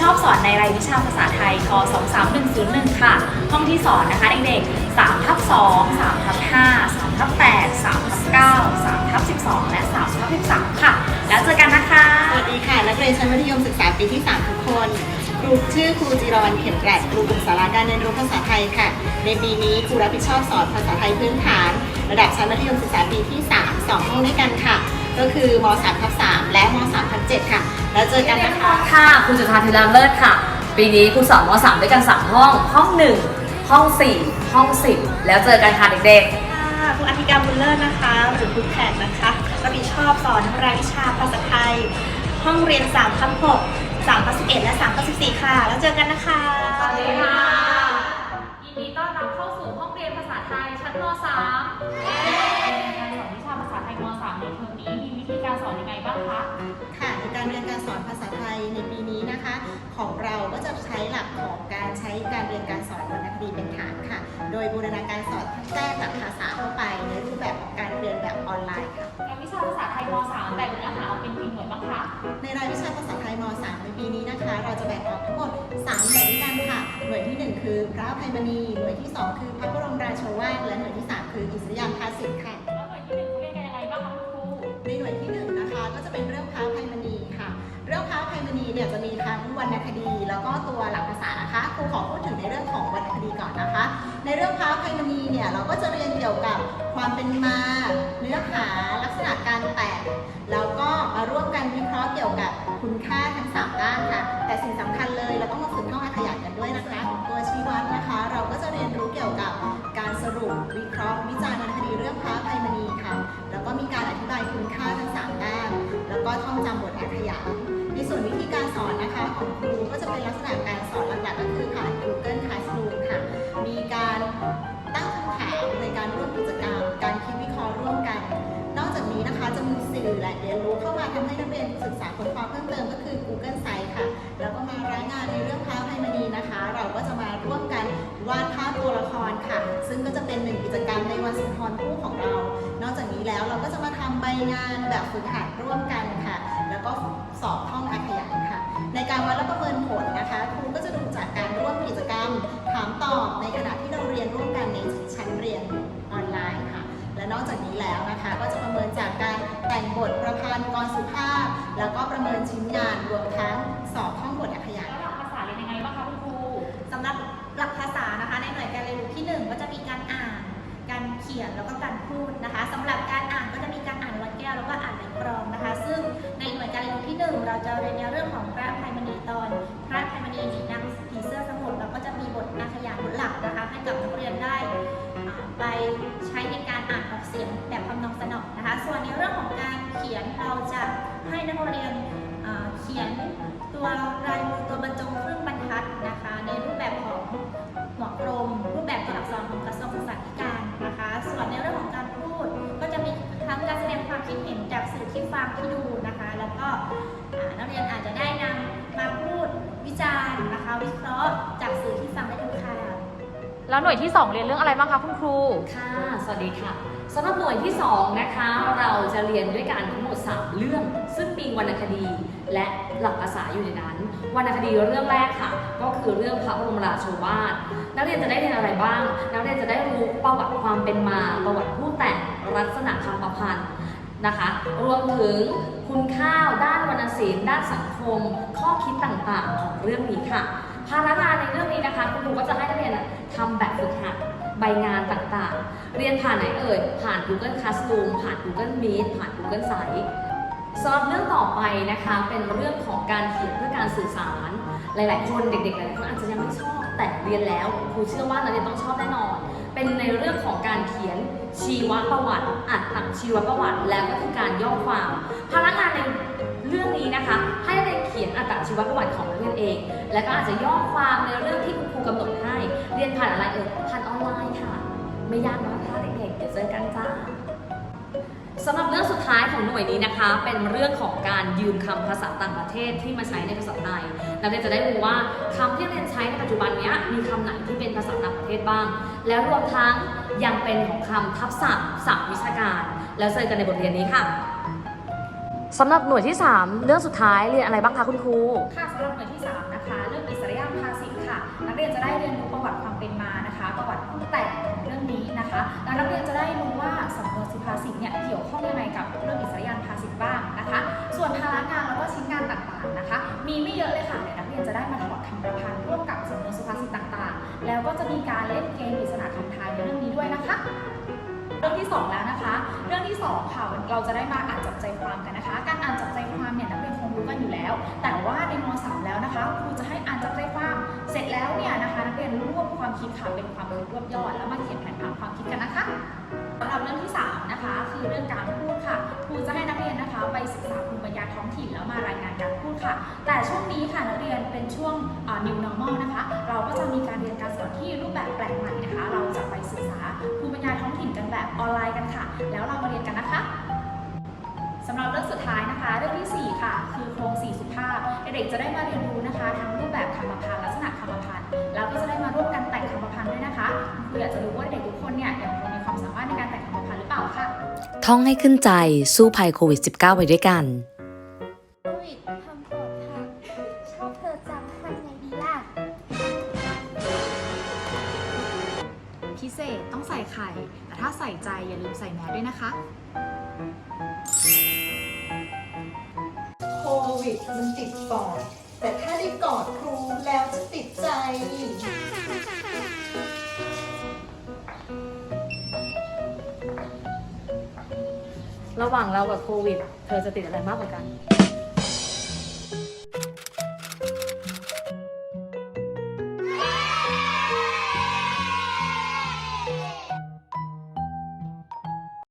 ชอบสอนในรายวิชาภาษาไทยก23101 ค่ะ ห้องที่สอนนะคะเด็กๆ3ทับ2 3ทับ5 3ทับ8 3ทับ9 3ทับ12 และ3ทับ13 ค่ะ แล้วเจอกันนะคะ สวัสดีค่ะ นักเรียนชั้นมัธยมศึกษาปีที่ 3 ทุกคนครูชื่อครูจิรวรรณเข็มแกรดครูกลุ่มสาราการเรียนรู้ภาษาไทยค่ะ ในปีนี้ครูรับผิดชอบสอนภาษาไทยพื้นฐาน ระดับชั้นมัธยมศึกษาปีที่ 3 2 ห้องด้วยกันค่ะ ก็คือม 3 ทับ3และม 3 ทับ7ค่ะ แล้วเจอกันนะคะ ค่ะคุณจุธาธีรามเลิศค่ะ ปีนี้ครูสอนม .3 ด้วยกัน 3 ห้อง ห้อง 1 ห้อง 4 ห้อง 10 แล้วเจอกันค่ะเด็กค่ะครูอธิการบุญเลิศนะคะ หรือครูแขกนะคะรับผิดชอบสอนรายวิชาภาษาไทย ห้องเรียน3ทับ6 3ทับ11และ3ทับ14ค่ะ แล้วเจอกันนะคะๆสวัสดีค่ะ ในเทอมนี้มีวิธีการสอนยังไงบ้างคะค่ะในการเรียนการสอนภาษาไทยในปีนี้นะคะ ของเราก็จะใช้หลักของการใช้การเรียนการสอนวรรณคดีเป็นฐานค่ะ โดยบูรณาการสอนแทรกหลักภาษาเข้าไปในรูปแบบของการเรียนแบบออนไลน์ค่ะรายวิชาภาษาไทยม .3 แบ่งเนื้อหาออกเป็นกี่หน่วยบ้างคะในรายวิชาภาษาไทยม .3 ในปีนี้นะคะ เราจะแบ่งออกทั้งหมด3หน่วยด้วยกันค่ะ หน่วยที่ 1 คือพระอภัยมณีหน่วยที่ 2 คือพระบรมราโชวาทและหน่วยที่ นะคะ ในเรื่องพระอภัยมณีเนี่ยเราก็จะเรียนเกี่ยวกับความเป็นมา เนื้อหาลักษณะการแต่งแล้วก็มาร่วมกันวิเคราะห์เกี่ยวกับคุณค่าทั้ง 3 ด้านค่ะ แต่สิ่งสำคัญเลยเราต้องมาฝึกท่องอาขยานกันด้วยนะคะตัวชีวัดนะคะ เราก็จะเรียนรู้เกี่ยวกับการสรุปวิเคราะห์วิจารณ์คดีเรื่องพระอภัยมณีค่ะ แล้วก็มีการอธิบายคุณค่าทั้ง 3 ด้าน แล้วก็ท่องจำบทอาขยานในส่วนวิธีการสอนนะคะของครูก็จะเป็นลักษณะการำให้นักเรียนศึกษาค้นคว้าเพิ่มเติมก็คือ Google Site ค่ะ แล้วก็มารายงานในเรื่องพระอภัยมณีนะคะ เราก็จะมาร่วมกันวาดภาพตัวละครค่ะ ซึ่งก็จะเป็นหนึ่งกิจกรรมในวันสุนทรภู่ของเรา นอกจากนี้แล้วเราก็จะมาทำใบงานแบบฝึกหัดร่วมกันค่ะ แล้วก็สอบท่องอาขยานค่ะ ในการวัดและประเมินผลนะคะครูก็จะดูจากการร่วมกิจกรรม ถามตอบในขณะที่เราเรียนร่วมกันในชั้นเรียนออนไลน์ค่ะ และนอกจากนี้แล้วนะคะก็จะ บทประพันธ์กรสุภาพ แล้วก็ประเมินชิ้นงานรวมทั้งสอบท่องบทอาขยานแล้วหลักภาษาเรียนยังไงบ้างคะคุณครูสำหรับหลักภาษานะคะ ในหน่วยการเรียนรู้ที่ 1 ก็จะมีการอ่าน การเขียนแล้วก็การพูดนะคะสำหรับการอ่านก็จะมีการ งที่ดูนะคะ แล้วก็อ่านักเรียนอาจจะได้นำมาพูดวิจารณ์นะคะ วิเคราะห์จากสื่อที่ฟังได้ทุกค่ะแล้วหน่วยที่ 2 เรียนเรื่องอะไรบ้างคะคุณครู ค่ะ สวัสดีค่ะสำหรับหน่วยที่ 2 นะคะ เราจะเรียนด้วยกันทั้งหมด 3 เรื่อง ซึ่งมีวรรณคดีและหลักภาษาอยู่ในนั้น วรรณคดีเรื่องแรกค่ะ ก็คือเรื่องพระบรมราโชวาท นักเรียนจะได้เรียนอะไรบ้าง นักเรียนจะได้รู้ประวัติความเป็นมา ประวัติผู้แต่งลักษณะคำประพันธ์ นะคะ รวมถึงคุณค่าด้านวรรณศิลป์ด้านสังคม ข้อคิดต่างๆ ของเรื่องนี้ค่ะ ภาระงานในเรื่องนี้นะคะ คุณครูก็จะให้นักเรียนอะทำแบบฝึกหัดใบงานต่างๆ เรียนผ่านไหนเอ่ย ผ่าน Google Classroom ผ่าน Google Meet ผ่าน Google Site สำหรับเรื่องต่อไปนะคะเป็นเรื่องของการเขียนเพื่อการสื่อสาร หลาย ๆ คนเด็กๆหลายๆคนอาจจะยังไม่ชอบแต่เรียนแล้วครูเชื่อว่านักเรียนต้องชอบแน่นอน เป็นในเรื่องของการเขียน ชีวประวัติอัตตชีวประวัติ แล้วก็คือการย่อความ พนักงานในเรื่องนี้นะคะ ให้นักเรียนเขียนอัตชีวประวัติของนักเรียนเอง และก็อาจจะย่อความในเรื่องที่คุณครูกำหนดให้ เรียนผ่านอะไรเอ่ยผ่านออนไลน์ค่ะ ไม่ยากนะคะเด็กๆเดี๋ยวเจอกันจ้าสำหรับเรื่องสุดท้ายของหน่วยนี้นะคะ เป็นเรื่องของการยืมคำภาษาต่างประเทศที่มาใช้ในภาษาไทยนักเรียนจะได้รู้ว่าคำที่เรียนใช้ในปัจจุบันนี้มีคำไหนที่เป็นภาษาต่างประเทศบ้าง แล้วรวมทั้ง ยังเป็นของคำทับศัพท์ศัพท์วิชาการ แล้วเจอกันในบทเรียนนี้ค่ะสำหรับหน่วยที่ 3 เรื่องสุดท้ายเรียนอะไรบ้างคะคุณครู ค่ะสำหรับหน่วยที่ 3 นะคะ เรื่องอิสริยาภาษิตค่ะ นักเรียนจะได้เรียนรู้ประวัติความเป็นมานะคะ ประวัติผู้แต่งเรื่องนี้นะคะแล้วนักเรียนจะได้รู้ว่า เราจะได้มาอ่านจับใจความกันนะคะ การอ่านจับใจความเนี่ยนักเรียนคงรู้กันอยู่แล้ว แต่ว่าในม .3 แล้วนะคะครูจะให้อ่านจับใจความ เสร็จแล้วเนี่ยนะคะนักเรียนรวบความคิดค่ะเป็นความรู้รวบยอด แล้วมาเขียนแผนผังความคิดกันนะคะสำหรับเรื่องที่ 3 นะคะ คือเรื่องการพูดค่ะครูจะให้นักเรียนนะคะไปศึกษาภูมิปัญญาท้องถิ่นแล้วมารายงานการพูดค่ะ แต่ช่วงนี้ค่ะนักเรียนเป็นช่วง new normal นะคะ เราก็จะมีการเรียนการสอนที่รูปแบบแปลกใหม่นะคะ เราจะไปศึกษาภูมิปัญญาท้องถิ่นกันแบบออนไลน์กันค่ะ แล้วเรามาเรียนกันนะคะ สำหรับเรื่องสุดท้ายนะคะ เรื่องที่ 4 ค่ะ คือโครงสี่สุภาพเด็กๆจะได้มาเรียนรู้นะคะทั้งรูปแบบคำประพันธ์ลักษณะคำประพันธ์แล้วก็จะได้มาร่วมกันแต่งคำประพันธ์ด้วยนะคะคุณครูอยากจะรู้ว่าเด็กทุกคนเนี่ยยังคงมีความสามารถในการแต่งคำประพันธ์หรือเปล่าค่ะท่องให้ขึ้นใจสู้ภัยโควิด -19 ไปด้วยกันโควิดทำปลอดภัยชอบเธอจังทำไงดีล่ะพิเศษต้องใส่ไข่ แต่ถ้าใส่ใจอย่าลืมใส่แมสด้วยนะคะ วิดมันติดปอด แต่ถ้าได้กอดครูแล้วจะติดใจ ระหว่างเรากับโควิด เธอจะติดอะไรมากกว่ากัน